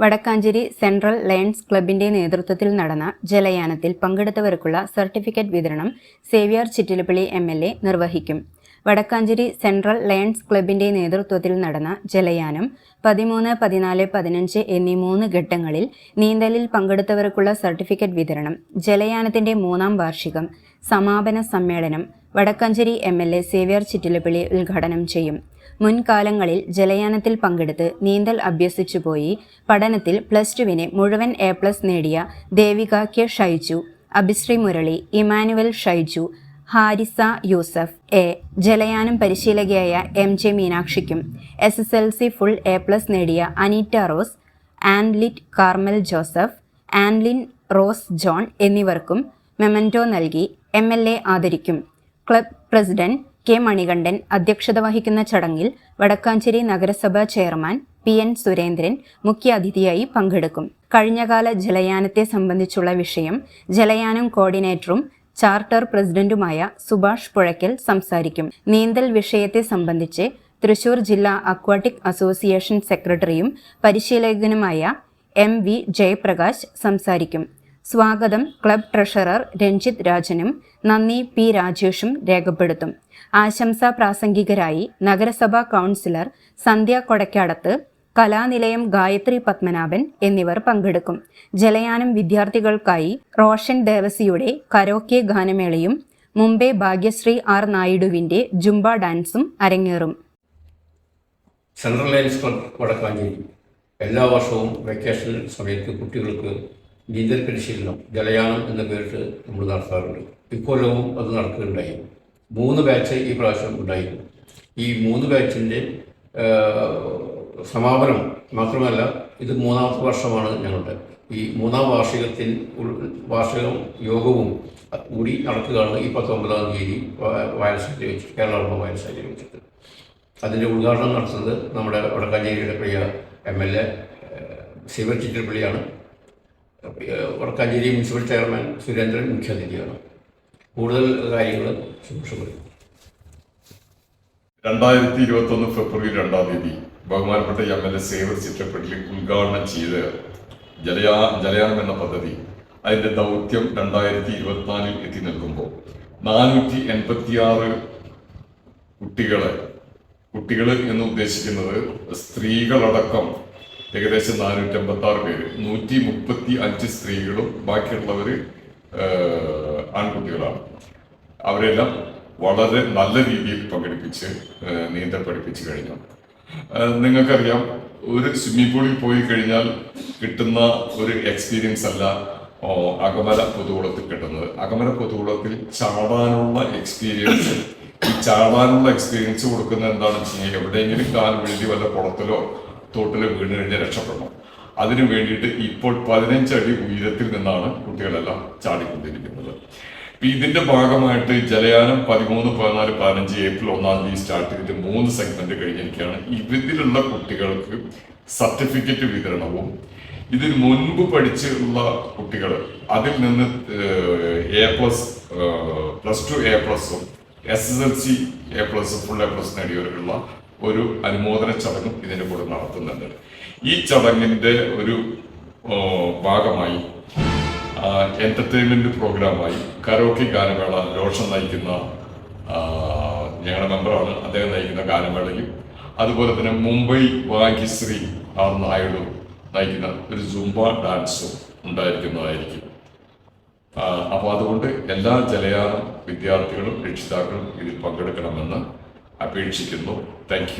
Vadakkanchery central lions ക്ലബിന്റെ നേതൃത്വത്തിൽ നടന്ന ജലയാനത്തിൽ പങ്കെടുത്തവർക്കുള്ള സർട്ടിഫിക്കറ്റ് വിതരണം സേവ്യാർ ചിറ്റിലപ്പള്ളി എം നിർവഹിക്കും. വടക്കാഞ്ചേരി സെൻട്രൽ ലയൺസ് ക്ലബിന്റെ നേതൃത്വത്തിൽ നടന്ന ജലയാനം പതിമൂന്ന് പതിനാല് പതിനഞ്ച് എന്നീ മൂന്ന് ഘട്ടങ്ങളിൽ നീന്തലിൽ പങ്കെടുത്തവർക്കുള്ള സർട്ടിഫിക്കറ്റ് വിതരണം ജലയാനത്തിന്റെ മൂന്നാം വാർഷികം സമാപന സമ്മേളനം Vadakkanchery M L A Xavier Chittilappally ഉദ്ഘാടനം ചെയ്യും. മുൻകാലങ്ങളിൽ ജലയാനത്തിൽ പങ്കെടുത്ത് നീന്തൽ അഭ്യസിച്ചുപോയി പഠനത്തിൽ പ്ലസ് ടുവിന് മുഴുവൻ എ പ്ലസ് നേടിയ Devika K Shaiju Abhishree Murali Emmanuel Shaiju Harisa Yusuf. A. ജലയാനം പരിശീലകയായ M. J. മീനാക്ഷിക്കും. S S L C full A plus നേടിയ അനീറ്റ റോസ് ആൻലിറ്റ് കാർമൽ ജോസഫ് ആൻലിൻ റോസ് ജോൺ എന്നിവർക്കും മെമന്റോ നൽകി എം. എൽ. എ ആദരിക്കും. Club president K. മണികണ്ഠൻ അധ്യക്ഷത വഹിക്കുന്ന ചടങ്ങിൽ വടക്കാഞ്ചേരി നഗരസഭാ ചെയർമാൻ പി. എൻ. സുരേന്ദ്രൻ മുഖ്യാതിഥിയായി പങ്കെടുക്കും. കഴിഞ്ഞകാല ജലയാനത്തെ സംബന്ധിച്ചുള്ള വിഷയം ജലയാനം കോർഡിനേറ്ററും ചാർട്ടർ പ്രസിഡന്റുമായ സുഭാഷ് പുഴയ്ക്കൽ സംസാരിക്കും. നീന്തൽ വിഷയത്തെ സംബന്ധിച്ച് തൃശൂർ ജില്ലാ അക്വാട്ടിക് അസോസിയേഷൻ സെക്രട്ടറിയും പരിശീലകനുമായ എം വി ജയപ്രകാശ് സംസാരിക്കും. സ്വാഗതം. ക്ലബ് ട്രഷറർ രഞ്ജിത് രാജനും നന്ദി പി രാജേഷും രേഖപ്പെടുത്തും. ആശംസാ പ്രാസംഗികരായി നഗരസഭാ കൗൺസിലർ സന്ധ്യ കൊടക്കാടത്ത് കലാനിലയം ഗായത്രി പത്മനാഭൻ എന്നിവർ പങ്കെടുക്കും. ജലയാനം വിദ്യാർത്ഥികൾക്കായി റോഷൻ ദേവസിയുടെ കരോക്കെ ഗാനമേളയും മുംബൈ ഭാഗ്യശ്രീ ആർ നായിഡുവിന്റെ ജുംബ ഡാൻസും അരങ്ങേറും. Central lions club Vadakkanchery. എല്ലാ വർഷവും വെക്കേഷൻ സമയത്ത് കുട്ടികൾക്ക് നീന്തൽ പരിശീലനം ജലയാനം എന്ന പേരിട്ട് നമ്മൾ നടത്താറുണ്ട്. ഇക്കൊല്ലവും അത് നടക്കുകയുണ്ടായി. മൂന്ന് ബാച്ച് ഈ പ്രാവശ്യം ഉണ്ടായിരുന്നു. ഈ മൂന്ന് ബാച്ചിന്റെ സമാപനം മാത്രമല്ല ഇത് മൂന്നാമത്തെ വർഷമാണ് ഞങ്ങളുടെ. ഈ മൂന്നാം വാർഷികത്തിൽ വാർഷികവും വാർഷികം യോഗവും കൂടി നടക്കുകയാണ് ഈ പത്തൊമ്പതാം തീയതി വ- വായനശാലയിൽ വെച്ച് കേരള വായനശാലയിൽ വെച്ചിട്ട് അതിന്റെ ഉദ്ഘാടനം നടത്തുന്നത് നമ്മുടെ വടക്കാഞ്ചേരിയുടെ പ്രിയ എം എൽ എ ശിവൻ ചിറ്റിൽപ്പള്ളിയാണ് വടക്കാഞ്ചേരി മുനിസിപ്പൽ ചെയർമാൻ സുരേന്ദ്രൻ മുഖ്യാതിഥിയാണ്. കൂടുതൽ കാര്യങ്ങൾ പറയും രണ്ടായിരത്തി ഇരുപത്തൊന്ന് ഫെബ്രുവരി രണ്ടാം തീയതി ബഹുമാനപ്പെട്ട എം എൽ എ സേവർ ചിത്രപ്പെട്ടി ഉദ്ഘാടനം ചെയ്ത് ജലയാ ജലയാനം എന്ന പദ്ധതി അതിന്റെ ദൗത്യം രണ്ടായിരത്തി ഇരുപത്തിനാലിൽ എത്തി നിൽക്കുമ്പോൾ നാനൂറ്റി എൺപത്തിയാറ് കുട്ടികളെ കുട്ടികൾ എന്ന് ഉദ്ദേശിക്കുന്നത് സ്ത്രീകളടക്കം ഏകദേശം നാനൂറ്റി അമ്പത്തി ആറ് പേര്. നൂറ്റി മുപ്പത്തി അഞ്ച് സ്ത്രീകളും ബാക്കിയുള്ളവർ ആൺകുട്ടികളാണ്. അവരെല്ലാം വളരെ നല്ല രീതിയിൽ പങ്കെടുപ്പിച്ച് നീന്തൽ പഠിപ്പിച്ചു കഴിഞ്ഞു. നിങ്ങൾക്കറിയാം ഒരു സ്വിമ്മിംഗ് പൂളിൽ പോയി കഴിഞ്ഞാൽ കിട്ടുന്ന ഒരു എക്സ്പീരിയൻസ് അല്ല അകമല പൊതുകുളത്തിൽ കിട്ടുന്നത്. അകമല പൊതുകുളത്തിൽ ചാടാനുള്ള എക്സ്പീരിയൻസ് ഈ ചാടാനുള്ള എക്സ്പീരിയൻസ് കൊടുക്കുന്ന എന്താണെന്ന് വെച്ച് കഴിഞ്ഞാൽ എവിടെയെങ്കിലും കാൽ വീഴ്ത്തി വല്ല കുളത്തിലോ തോട്ടിലോ വീണ് കഴിഞ്ഞാൽ രക്ഷപ്പെടണം. അതിനു വേണ്ടിയിട്ട് ഇപ്പോൾ പതിനഞ്ചടി ഉയരത്തിൽ നിന്നാണ് കുട്ടികളെല്ലാം ചാടിക്കൊണ്ടിരിക്കുന്നത്. ഇതിന്റെ ഭാഗമായിട്ട് ജലയാനം പതിമൂന്ന് പതിനാല് പതിനഞ്ച് ഏപ്രിൽ ഒന്നാം തീയതി സ്റ്റാർട്ട് ചെയ്തിട്ട് മൂന്ന് സെഗ്മെന്റ് കഴിഞ്ഞിരിക്കുകയാണ്. ഇതിലുള്ള കുട്ടികൾക്ക് സർട്ടിഫിക്കറ്റ് വിതരണവും ഇതിന് മുൻപ് പഠിച്ചുള്ള കുട്ടികൾ അതിൽ നിന്ന് A plus plus two A പ്ലസും S S L C A plus full A plus നേടിയവർക്കുള്ള ഒരു അനുമോദന ചടങ്ങും ഇതിന്റെ കൂടെ നടത്തുന്നുണ്ട്. ഈ ചടങ്ങിന്റെ ഒരു ഭാഗമായി എന്റർടൈൻമെന്റ് പ്രോഗ്രാമായി കരോക്കി ഗാനമേള രോഷൻ നയിക്കുന്ന ഞങ്ങളുടെ മെമ്പറാണ് അദ്ദേഹം നയിക്കുന്ന ഗാനമേളയും അതുപോലെ തന്നെ മുംബൈ ഭാഗ്യശ്രീ ആർ നായിഡു നയിക്കുന്ന ഒരു ജുംബ ഡാൻസും ഉണ്ടായിരിക്കുന്നതായിരിക്കും. അപ്പോൾ അതുകൊണ്ട് എല്ലാ ജലയാന വിദ്യാർത്ഥികളും രക്ഷിതാക്കളും ഇതിൽ പങ്കെടുക്കണമെന്ന് അപേക്ഷിക്കുന്നു. താങ്ക്